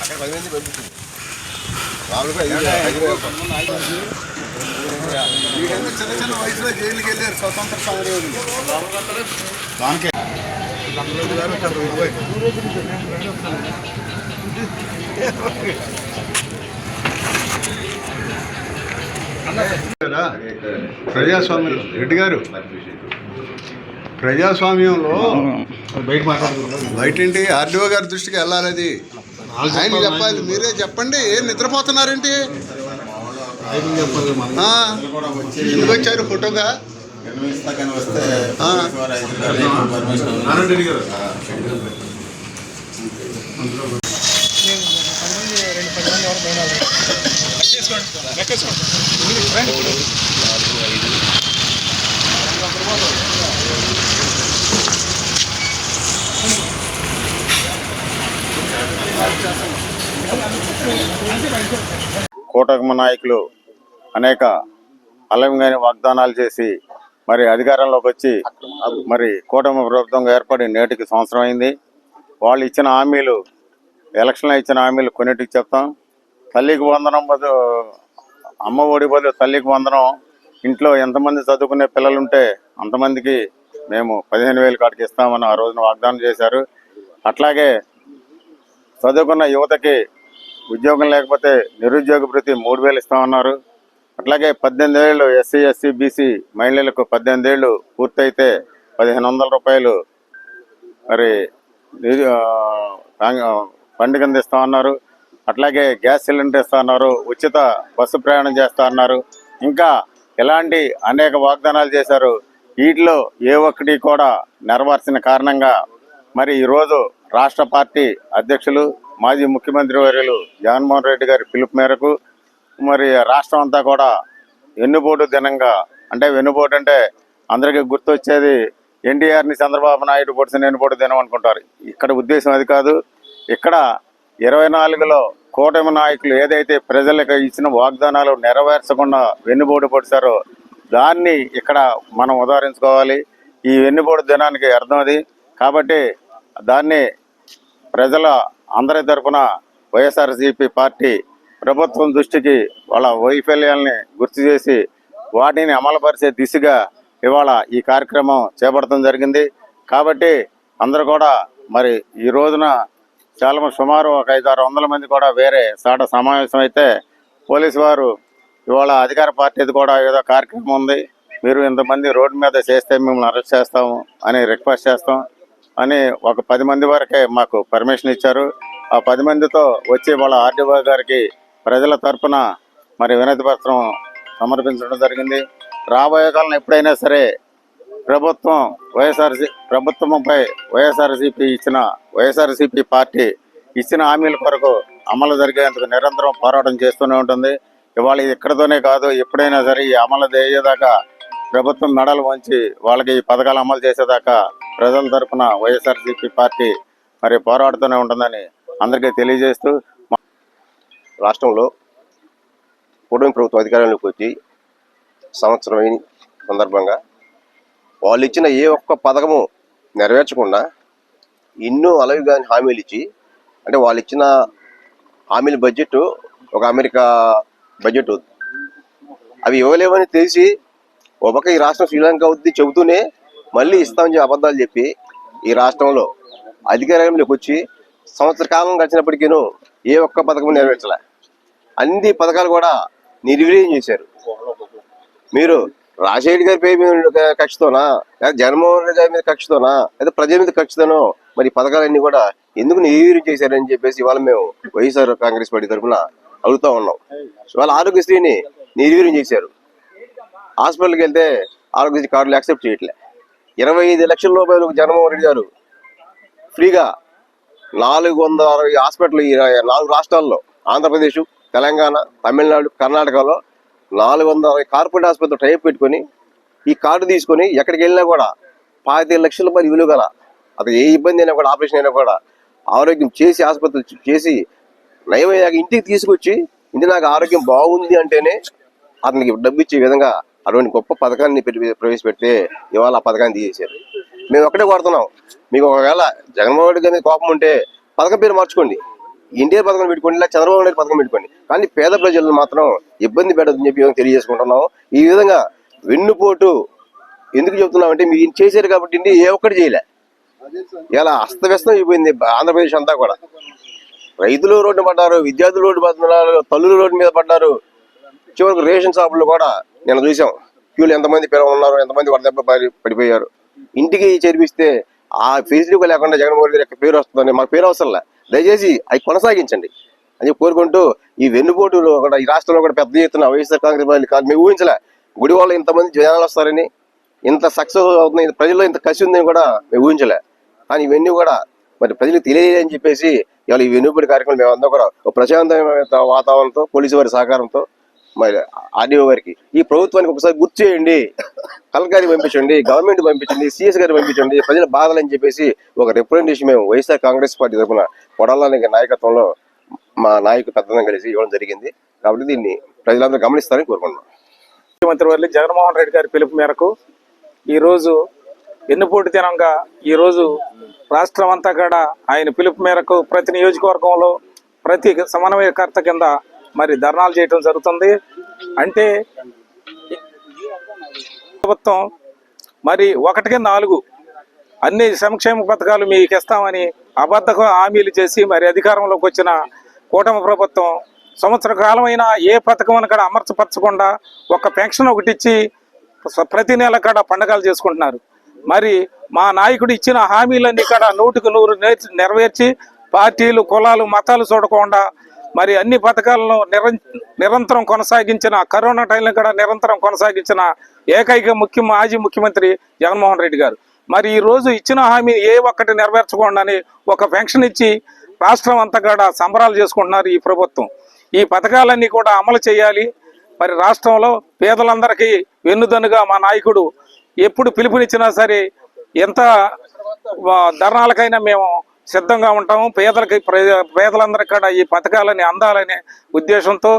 అక్కడ పది మంది పంపించింది వాళ్ళు చిన్న చిన్న వయసులో జైలుకి వెళ్ళారు స్వతంత్ర సమరయోధులు దానికే ప్రజాస్వామ్యం రెడ్డి గారు. ప్రజాస్వామ్యంలో బయట మాట్లాడుతున్నారు బయటేంటి? ఆర్డీఓ గారి దృష్టికి వెళ్ళాలి అది. ఆయన చెప్పాలి మీరే చెప్పండి. ఏం నిద్రపోతున్నారేంటి? వచ్చారు ఫోటోగా. నారాయణ రెడ్డి కూటమి నాయకులు అనేక అలంగాని వాగ్దానాలు చేసి మరి అధికారంలోకి వచ్చి మరి కూటమి ప్రభుత్వంగా ఏర్పడి నేటికి సంవత్సరం అయింది. వాళ్ళు ఇచ్చిన హామీలు ఎలక్షన్లో ఇచ్చిన హామీలు కొన్నిటికి చెప్తాం. తల్లికి వందనం బదులు అమ్మ ఒడి బదులు తల్లికి వందనం. ఇంట్లో ఎంతమంది చదువుకునే పిల్లలుంటే అంతమందికి మేము పదిహేను వేలు కాడికి ఇస్తామని ఆ రోజున వాగ్దానం చేశారు. అట్లాగే చదువుకున్న యువతకి ఉద్యోగం లేకపోతే నిరుద్యోగ ప్రతి మూడు వేలు ఇస్తామన్నారు. అట్లాగే పద్దెనిమిది ఏళ్ళు ఎస్సీ ఎస్సీ బీసీ మహిళలకు పద్దెనిమిది ఏళ్ళు పూర్తయితే పదిహేను వందల రూపాయలు మరి నిరు- ఆ, కింద ఇస్తా ఉన్నారు అట్లాగే గ్యాస్ సిలిండర్ ఇస్తా అన్నారు ఉచిత బస్సు ప్రయాణం చేస్తా ఉన్నారు ఇంకా ఇలాంటి అనేక వాగ్దానాలు చేశారు. వీటిలో ఏ ఒక్కటి కూడా నెరవేర్చిన కారణంగా మరి ఈరోజు రాష్ట్ర పార్టీ అధ్యక్షులు మాజీ ముఖ్యమంత్రి వర్యులు జగన్మోహన్ రెడ్డి గారి పిలుపు మేరకు మరి రాష్ట్రం అంతా కూడా వెన్నుపోటు దినంగా అంటే వెన్నుపోటు అంటే అందరికీ గుర్తొచ్చేది ఎన్టీఆర్ని చంద్రబాబు నాయుడు పొడిసిన వెన్నుపోటు దినం అనుకుంటారు. ఇక్కడ ఉద్దేశం అది కాదు. ఇక్కడ ఇరవై నాలుగులో కూటమి నాయకులు ఏదైతే ప్రజలకు ఇచ్చిన వాగ్దానాలు నెరవేర్చకుండా వెన్నుపోటు పొడిచారో దాన్ని ఇక్కడ మనం ఉదాహరించుకోవాలి. ఈ వెన్నుపోటు దినానికి అర్థం అది. కాబట్టి దాన్ని ప్రజల అందరి తరఫున వైఎస్ఆర్సీపీ పార్టీ ప్రభుత్వం దృష్టికి వాళ్ళ వైఫల్యాల్ని గుర్తు చేసి వాటిని అమలుపరిచే దిశగా ఇవాళ ఈ కార్యక్రమం చేపడటం జరిగింది. కాబట్టి అందరూ కూడా మరి ఈ రోజున చాలా సుమారు ఒక ఐదు ఆరు వందల మంది కూడా వేరే సాట సమావేశం అయితే పోలీసు వారు ఇవాళ అధికార పార్టీది కూడా ఏదో కార్యక్రమం ఉంది. మీరు ఇంతమంది రోడ్డు మీద చేస్తే మిమ్మల్ని అరెస్ట్ చేస్తాము అని రిక్వెస్ట్ చేస్తాం. అని ఒక పది మంది వరకే మాకు పర్మిషన్ ఇచ్చారు. ఆ పది మందితో వచ్చి వాళ్ళ ఆర్డీఓ గారికి ప్రజల తరపున మరి వినతి పత్రం సమర్పించడం జరిగింది. రాబోయే కాలం ఎప్పుడైనా సరే ప్రభుత్వం వైఎస్ఆర్సీ ప్రభుత్వంపై వైఎస్ఆర్సీపీ ఇచ్చిన వైఎస్ఆర్సీపీ పార్టీ ఇచ్చిన హామీల కొరకు అమలు జరిగేందుకు నిరంతరం పోరాటం చేస్తూనే ఉంటుంది. ఇవాళ ఇది ఇక్కడతోనే కాదు ఎప్పుడైనా సరే ఈ అమలు అయ్యేదాకా ప్రభుత్వం మెడలు వంచి వాళ్ళకి ఈ పథకాలు అమలు చేసేదాకా ప్రజల తరఫున వైఎస్ఆర్సీపీ పార్టీ మరి పోరాడుతూనే ఉంటుందని అందరికీ తెలియజేస్తూ రాష్ట్రంలో కూటమి ప్రభుత్వం అధికారంలోకి వచ్చి సంవత్సరం సందర్భంగా వాళ్ళు ఇచ్చిన ఏ ఒక్క పథకము నెరవేర్చకుండా ఎన్నో అలవి కాని హామీలు ఇచ్చి అంటే వాళ్ళు ఇచ్చిన హామీల బడ్జెట్ ఒక అమెరికా బడ్జెట్ అవి ఇవ్వలేవని తెలిసి ఒక ఈ రాష్ట్రం శ్రీలంక అవుద్ది చెబుతూనే మళ్ళీ ఇస్తామని చెప్పి అబద్ధాలు చెప్పి ఈ రాష్ట్రంలో అధికారంలోకి వచ్చి సంవత్సర కాలం గడిచినప్పటికీను ఏ ఒక్క పథకం నెరవేర్చలే. అన్ని పథకాలు కూడా నిర్వీర్యం చేశారు. మీరు రాజశేఖర్ గారి పేరు మీద కక్షతోనా లేదా జగన్మోహన్ రెడ్డి గారి మీద కక్షతోనా లేదా ప్రజల మీద కక్షతోనో మరి పథకాలన్నీ కూడా ఎందుకు నిర్వీర్యం చేశారని చెప్పేసి ఇవాళ మేము వైఎస్ఆర్ కాంగ్రెస్ పార్టీ తరఫున అడుగుతూ ఉన్నాం. ఇవాళ ఆరోగ్యశ్రీని నిర్వీర్యం చేశారు. హాస్పిటల్కి వెళ్తే ఆరోగ్యశ్రీ కార్డులు యాక్సెప్ట్ చేయట్లే. ఇరవై ఐదు లక్షల రూపాయలు జగన్మోహన్ రెడ్డి గారు ఫ్రీగా నాలుగు వందల అరవై హాస్పిటల్ ఈ నాలుగు రాష్ట్రాల్లో ఆంధ్రప్రదేశ్ తెలంగాణ తమిళనాడు కర్ణాటకలో నాలుగు వందల అరవై కార్పొరేట్ ఆసుపత్రి టైప్ పెట్టుకొని ఈ కార్డు తీసుకొని ఎక్కడికి వెళ్ళినా కూడా పాతిక లక్షల రూపాయలు విలువ గల అది ఏ ఇబ్బంది అయినా కూడా ఆపరేషన్ అయినా కూడా ఆరోగ్యం చేసి ఆసుపత్రి చేసి నయమయ్యాక ఇంటికి తీసుకొచ్చి ఇంటి నాకు ఆరోగ్యం బాగుంది అంటేనే అతనికి డబ్బు ఇచ్చే విధంగా అటువంటి గొప్ప పథకాన్ని పెట్టి ప్రవేశపెడితే ఇవాళ ఆ పథకాన్ని తీసేశారు. మేము ఒకటే కోరుతున్నాం. మీకు ఒకవేళ జగన్మోహన్ రెడ్డి గారి కోపం ఉంటే పథకం పేరు మార్చుకోండి. ఇండియా పథకం పెట్టుకోండి ఇలా చంద్రబాబు నాయుడు పథకం పెట్టుకోండి. కానీ పేద ప్రజలను మాత్రం ఇబ్బంది పెట్టదని చెప్పి మేము తెలియజేసుకుంటున్నాం ఈ విధంగా వెన్నుపోటు ఎందుకు చెప్తున్నామంటే మీరు చేశారు కాబట్టి ఇండి ఏ ఒక్కటి చేయలే. ఇలా అస్తవ్యస్తం అయిపోయింది ఆంధ్రప్రదేశ్ అంతా కూడా. రైతులు రోడ్డు పడ్డారు విద్యార్థులు రోడ్డు పడుతున్నారు తల్లులు రోడ్డు మీద పడ్డారు. చివరికి రేషన్ షాపులు కూడా నేను చూసాం. క్యూలు ఎంతమంది పిల్లలు ఉన్నారు ఎంతమంది వరద పడిపోయారు. ఇంటికి చేర్పిస్తే ఆ ఫెసిలిటీ లేకుండా జగన్మోహన్ రెడ్డి యొక్క పేరు వస్తుందని మాకు పేరు అవసరం దయచేసి అవి కొనసాగించండి అని కోరుకుంటూ ఈ వెన్నుపోటులో కూడా ఈ రాష్ట్రంలో కూడా పెద్ద ఎత్తున వైఎస్ఆర్ కాంగ్రెస్ పార్టీ కాదు మేము ఊహించలే. గుడి వాళ్ళు ఇంతమంది జనాలు వస్తారని ఇంత సక్సెస్ అవుతుంది ప్రజల్లో ఇంత కసి ఉందని కూడా మేము ఊహించలే. కానీ ఇవన్నీ కూడా మరి ప్రజలకు తెలియదని చెప్పేసి ఇవాళ ఈ వెన్నుపడి కార్యక్రమం మేమందరం కూడా ఒక ప్రశాంతమైన వాతావరణంతో పోలీసు వారి సహకారంతో మరి ఆర్డీఓ గారికి ఈ ప్రభుత్వానికి ఒకసారి గుర్తు చేయండి. కలెక్టర్ పంపించండి గవర్నమెంట్ పంపించండి సిఎస్ గారికి పంపించండి ప్రజల బాధలు అని చెప్పేసి ఒక రిప్రజెంటేషన్ మేము వైఎస్ఆర్ కాంగ్రెస్ పార్టీ తరఫున కొడాలని నాయకత్వంలో మా నాయకు పెద్దలను కలిసి ఇవ్వడం జరిగింది. కాబట్టి దీన్ని ప్రజలందరూ గమనిస్తారని కోరుకుంటున్నాం. ముఖ్యమంత్రి వర్లి జగన్మోహన్ రెడ్డి గారి పిలుపు మేరకు ఈరోజు ఎన్నుపోటు దినంగా ఈరోజు రాష్ట్రం అంతా కూడా ఆయన పిలుపు మేరకు ప్రతి నియోజకవర్గంలో ప్రతి సమన్వయకర్త కింద మరి ధర్నాలు చేయటం జరుగుతుంది. అంటే ప్రభుత్వం మరి ఒకటికి నాలుగు అన్ని సంక్షేమ పథకాలు మీకు ఇస్తామని అబద్ధ హామీలు చేసి మరి అధికారంలోకి వచ్చిన కూటమి ప్రభుత్వం సంవత్సర కాలమైనా ఏ పథకం కూడా అమర్చపరచకుండా ఒక పెన్షన్ ఒకటి ఇచ్చి ప్రతి నెల కాడ పండగలు చేసుకుంటున్నారు. మరి మా నాయకుడు ఇచ్చిన హామీలన్నీ కూడా నూటికి నూరు నెరవేర్చి పార్టీలు కులాలు మతాలు చూడకుండా మరి అన్ని పథకాలను నిరం నిరంతరం కొనసాగించిన కరోనా టైంలో కూడా నిరంతరం కొనసాగించిన ఏకైక ముఖ్య మాజీ ముఖ్యమంత్రి జగన్మోహన్ రెడ్డి గారు. మరి ఈ రోజు ఇచ్చిన హామీ ఏ ఒక్కటి నెరవేర్చకుండా ఒక పెన్షన్ ఇచ్చి రాష్ట్రం అంతా కూడా సంబరాలు చేసుకుంటున్నారు ఈ ప్రభుత్వం. ఈ పథకాలన్నీ కూడా అమలు చేయాలి. మరి రాష్ట్రంలో పేదలందరికీ వెన్నుదన్నుగా మా నాయకుడు ఎప్పుడు పిలుపునిచ్చినా సరే ఎంత ధర్నాలకైనా మేము సిద్ధంగా ఉంటాము. పేదలకి పేదలందరికీ కూడా ఈ పథకాలని అందాలనే ఉద్దేశంతో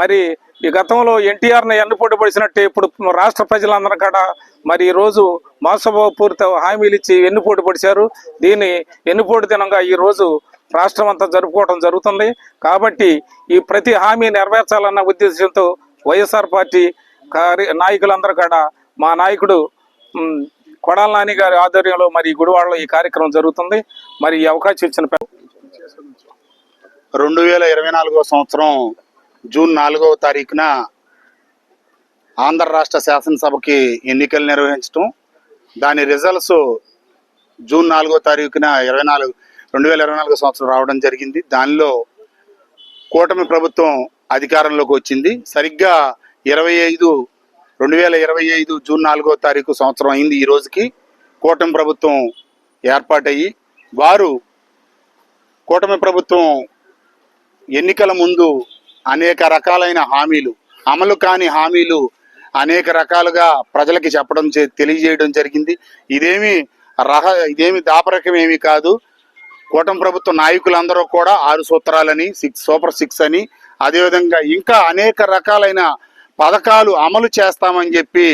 మరి ఈ గతంలో ఎన్టీఆర్ని ఎన్నుపోటు పడిచినట్టు ఇప్పుడు రాష్ట్ర ప్రజలందరూ కూడా మరి ఈ రోజు మోసపూరిత హామీలు ఇచ్చి ఎన్నుపోటు పడిచారు దీన్ని ఎన్నుపోటు దినంగా ఈ రోజు రాష్ట్రం అంతా జరుపుకోవడం జరుగుతుంది. కాబట్టి ఈ ప్రతి హామీ నెరవేర్చాలన్న ఉద్దేశంతో వైఎస్ఆర్ పార్టీ కార్య నాయకులందరూ కూడా మా నాయకుడు కొడాల నాని గారి ఆధ్వర్యంలో మరి గుడివాడలో ఈ కార్యక్రమం జరుగుతుంది. మరి ఈ అవకాశం ఇచ్చిన రెండు వేల ఇరవై నాలుగో సంవత్సరం జూన్ నాలుగవ తారీఖున ఆంధ్ర రాష్ట్ర శాసనసభకి ఎన్నికలు నిర్వహించడం దాని రిజల్ట్స్ జూన్ నాలుగో తారీఖున ఇరవై నాలుగు రెండు వేల ఇరవై నాలుగో సంవత్సరం రావడం జరిగింది. దానిలో కూటమి ప్రభుత్వం అధికారంలోకి వచ్చింది. సరిగ్గా ఇరవై ఐదు రెండు వేల ఇరవై ఐదు జూన్ నాలుగో తారీఖు సంవత్సరం అయింది ఈ రోజుకి. కూటమి ప్రభుత్వం ఏర్పాటయ్యి వారు కూటమి ప్రభుత్వం ఎన్నికల ముందు అనేక రకాలైన హామీలు అమలు కాని హామీలు అనేక రకాలుగా ప్రజలకి చెప్పడం చే- తెలియజేయడం జరిగింది. ఇదేమి రహ ఇదేమి దాపరకం ఏమీ కాదు. కూటమి ప్రభుత్వ నాయకులందరూ కూడా ఆరు సూత్రాలని సిక్స్ సూపర్ సిక్స్ అని అదేవిధంగా ఇంకా అనేక రకాలైన పథకాలు అమలు చేస్తామని చెప్పి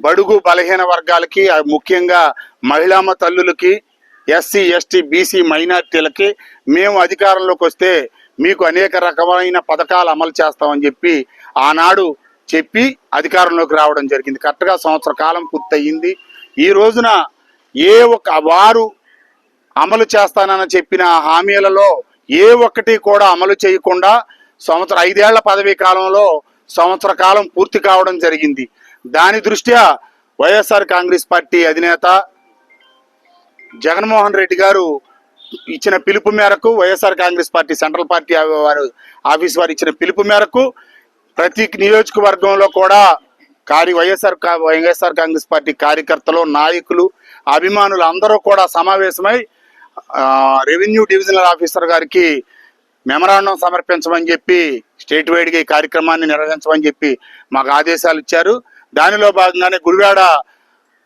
బడుగు బలహీన వర్గాలకి ముఖ్యంగా మహిళామ తల్లులకి ఎస్సీ ఎస్టీ బీసీ మైనార్టీలకి మేము అధికారంలోకి వస్తే మీకు అనేక రకమైన పథకాలు అమలు చేస్తామని చెప్పి ఆనాడు చెప్పి అధికారంలోకి రావడం జరిగింది. కరెక్ట్గా సంవత్సర కాలం పూర్తయింది. ఈ రోజున ఏ ఒక్క వారు అమలు చేస్తానని చెప్పిన హామీలలో ఏ ఒక్కటి కూడా అమలు చేయకుండా సంవత్సరం ఐదేళ్ళ పదవీ కాలంలో సంవత్సర కాలం పూర్తి కావడం జరిగింది. దాని దృష్ట్యా వైఎస్ఆర్ కాంగ్రెస్ పార్టీ అధినేత జగన్మోహన్ రెడ్డి గారు ఇచ్చిన పిలుపు మేరకు YSR Congress party central party వారు ఆఫీస్ వారు ఇచ్చిన పిలుపు మేరకు ప్రతి నియోజకవర్గంలో కూడా కార్య వైఎస్ఆర్ కా- వైఎస్ఆర్ కాంగ్రెస్ పార్టీ కార్యకర్తలు నాయకులు అభిమానులు అందరూ కూడా సమావేశమై రెవెన్యూ డివిజనల్ ఆఫీసర్ గారికి మెమరాండం సమర్పించమని చెప్పి స్టేట్ వైడ్గా ఈ కార్యక్రమాన్ని నిర్వహించమని చెప్పి మాకు ఆదేశాలు ఇచ్చారు. దానిలో భాగంగానే గుడివాడ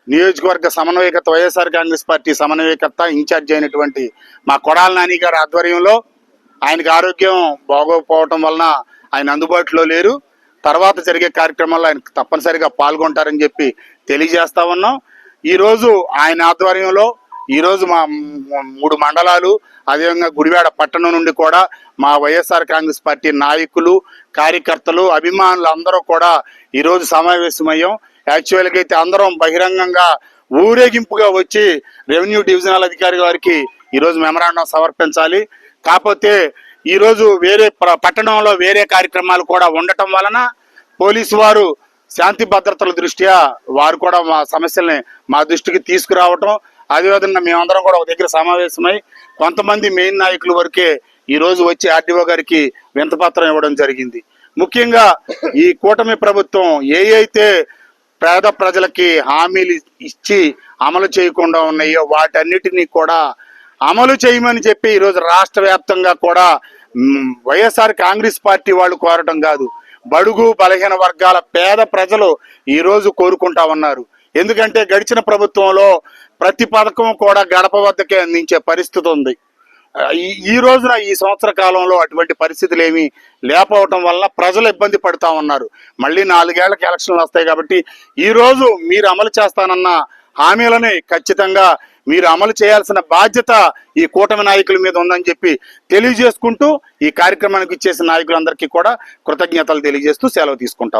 నియోజకవర్గ సమన్వయకర్త వైఎస్ఆర్ కాంగ్రెస్ పార్టీ సమన్వయకర్త ఇన్ఛార్జ్ అయినటువంటి మా కొడాల నాని గారి ఆధ్వర్యంలో ఆయనకి ఆరోగ్యం బాగోకపోవటం వలన ఆయన అందుబాటులో లేరు. తర్వాత జరిగే కార్యక్రమాల్లో ఆయన తప్పనిసరిగా పాల్గొంటారని చెప్పి తెలియజేస్తా ఉన్నాం. ఈరోజు ఆయన ఆధ్వర్యంలో ఈరోజు మా మూడు మండలాలు అదేవిధంగా గుడివాడ పట్టణం నుండి కూడా మా వైఎస్ఆర్ కాంగ్రెస్ పార్టీ నాయకులు కార్యకర్తలు అభిమానులు అందరూ కూడా ఈరోజు సమావేశమయ్యాం. యాక్చువల్గా అయితే అందరం బహిరంగంగా ఊరేగింపుగా వచ్చి రెవెన్యూ డివిజనల్ అధికారి గారికి ఈరోజు మెమరాండం సమర్పించాలి. కాకపోతే ఈరోజు వేరే పట్టణంలో వేరే కార్యక్రమాలు కూడా ఉండటం వలన పోలీసు వారు శాంతి భద్రతల దృష్ట్యా వారు కూడా మా సమస్యల్ని మా దృష్టికి తీసుకురావటం అదేవిధంగా మేమందరం కూడా ఒక దగ్గర సమావేశమై కొంతమంది మెయిన్ నాయకుల వరకే ఈ రోజు వచ్చి ఆర్డీఓ గారికి వింతపత్రం ఇవ్వడం జరిగింది. ముఖ్యంగా ఈ కూటమి ప్రభుత్వం ఏ అయితే పేద ప్రజలకి హామీలు ఇచ్చి అమలు చేయకుండా ఉన్నాయో వాటన్నిటినీ కూడా అమలు చేయమని చెప్పి ఈరోజు రాష్ట్ర వ్యాప్తంగా కూడా వైఎస్ఆర్ కాంగ్రెస్ పార్టీ వాళ్ళు కోరటం కాదు. బడుగు బలహీన వర్గాల పేద ప్రజలు ఈరోజు కోరుకుంటా ఉన్నారు. ఎందుకంటే గడిచిన ప్రభుత్వంలో ప్రతి పథకం కూడా గడప వద్దకే అందించే పరిస్థితి ఉంది. ఈ ఈ రోజున ఈ సంవత్సర కాలంలో అటువంటి పరిస్థితులు ఏమీ లేకపోవటం వల్ల ప్రజలు ఇబ్బంది పడుతూ ఉన్నారు. మళ్ళీ నాలుగేళ్ళకు ఎలక్షన్లు వస్తాయి కాబట్టి ఈ రోజు మీరు అమలు చేస్తానన్న హామీలని ఖచ్చితంగా మీరు అమలు చేయాల్సిన బాధ్యత ఈ కూటమి నాయకుల మీద ఉందని చెప్పి తెలియజేసుకుంటూ ఈ కార్యక్రమానికి ఇచ్చేసిన నాయకులందరికీ కూడా కృతజ్ఞతలు తెలియజేస్తూ సెలవు తీసుకుంటాం.